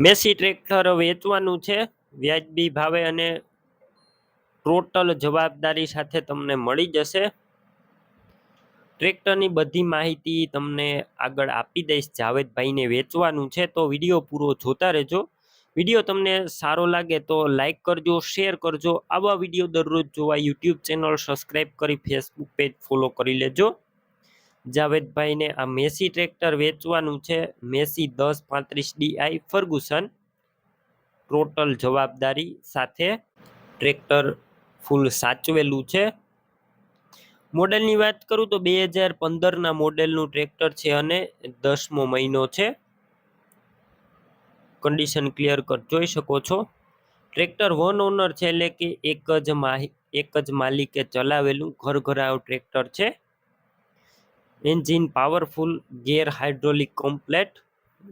Massey tractor વેચવાનું છે. વ્યાજબી ભાવે અને ટોટલ જવાબદારી સાથે તમને મળી જશે. ટ્રેક્ટરની બધી માહિતી તમને આગળ આપી દઈશ. જાવેદભાઈને વેચવાનું છે તો વીડિયો પૂરો જોતા રહેજો. વીડિયો તમને સારો લાગે તો લાઇક કરજો, શેર કરજો. આવા વીડિયો દરરોજ જોવા યુટ્યુબ ચેનલ સબસ્ક્રાઈબ કરી ફેસબુક પેજ ફોલો કરી લેજો. જાવેદભાઈને આ મેસી ટ્રેક્ટર વેચવાનું છે. મેસી દસ પાંત્રીસ ડીઆઈ ફર્ગુસન. ટોટલ જવાબદારી સાથે ટ્રેક્ટર ફૂલ સાચવેલું છે. મોડેલની વાત કરું તો બે હજાર પંદરના મોડેલનું ટ્રેક્ટર છે અને દસમો મહિનો છે. કન્ડિશન ક્લિયર કટ જોઈ શકો છો. ટ્રેક્ટર વન ઓનર છે એટલે કે એક જ માહી, એક જ માલિકે ચલાવેલું ઘર ઘરાવ ટ્રેક્ટર છે. Engine powerful, gear hydraulic complete,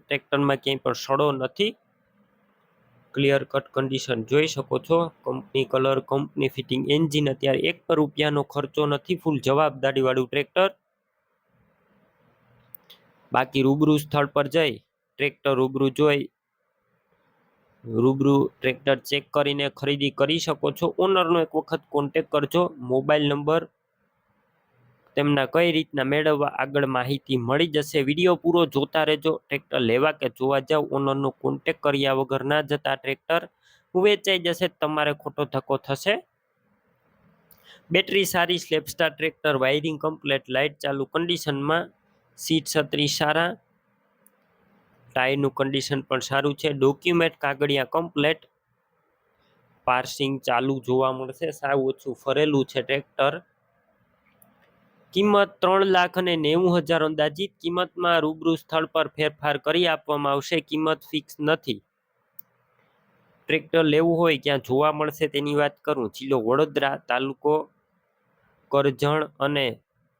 ટ્રેક્ટરમાં ક્યાંય પણ સડો નથી. ક્લિયર કટ કન્ડિશન જોઈ શકો છો. Company colour company fitting engine અત્યારે એક પણ રૂપિયાનો ખર્ચો નથી ફૂલ જવાબદારીવાળું ટ્રેક્ટર. બાકી રૂબરૂ સ્થળ પર જઈ, ટ્રેક્ટર રૂબરૂ જોઈ, રૂબરૂ ટ્રેક્ટર ચેક કરીને ખરીદી કરી શકો છો. ઓનરનો એક વખત કોન્ટેક કરજો. મોબાઈલ નંબર તેમના કઈ રીતના મેળવવા આગળ માહિતી મળી જશે, વીડિયો પૂરો જોતા રહેજો. ટ્રેક્ટર લેવા કે જોવા જાવ, ઓનરનો કોન્ટેક કર્યા વગર ના જતા ટ્રેક્ટર વેચાઈ જશે, તમારે ખોટો ધક્કો થશે. બેટરી સારી સ્લેપસ્ટાર ટ્રેક્ટર, વાયરિંગ કમ્પ્લેટ, લાઇટ ચાલુ, કન્ડિશનમાં સીટ છત્રી સારા, ટાયરનું કન્ડિશન પણ સારું છે. ડોક્યુમેન્ટ કાગળિયા કમ્પ્લેટ, પાર્સિંગ ચાલુ જોવા મળશે, સાવ ઓછું ફરેલું છે ટ્રેક્ટર. કિંમત ત્રણ લાખ અને નેવું હજાર અંદાજિત કિંમતમાં રૂબરૂ સ્થળ પર ફેરફાર કરી આપવામાં આવશે. કિંમત ફિક્સ નથી. ટ્રેક્ટર લેવું હોય ક્યાં જોવા મળશે તેની વાત કરું. જિલ્લો વડોદરા તાલુકો કરજણ અને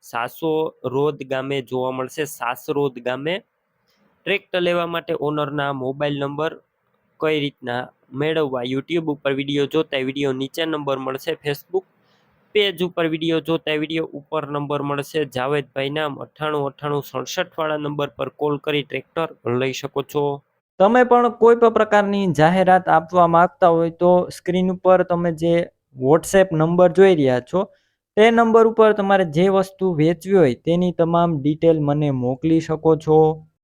સાસો રોદ ગામે જોવા મળશે. સાસરોદ ગામે ટ્રેક્ટર લેવા માટે ઓનરના મોબાઈલ નંબર કઈ રીતના મેળવવા યુટ્યુબ ઉપર વીડિયો જોતા વીડિયો નીચે નંબર મળશે. ફેસબુક પેજ ઉપર વીડિયો જોતા વીડિયો ઉપર નંબર મળશે. જાવેદભાઈ નામ અઠ્ઠાણું અઠ્ઠાણું સડસઠ વાળા નંબર પર કોલ કરી ટ્રેક્ટર લઈ શકો છો. તમે પણ કોઈ પણ પ્રકારની જાહેરાત આપવા માંગતા હોય તો સ્ક્રીન ઉપર તમે જે વોટ્સએપ નંબર જોઈ રહ્યા છો, તે નંબર ઉપર તમારે જે વસ્તુ વેચવી હોય તેની તમામ ડિટેલ મને મોકલી શકો છો.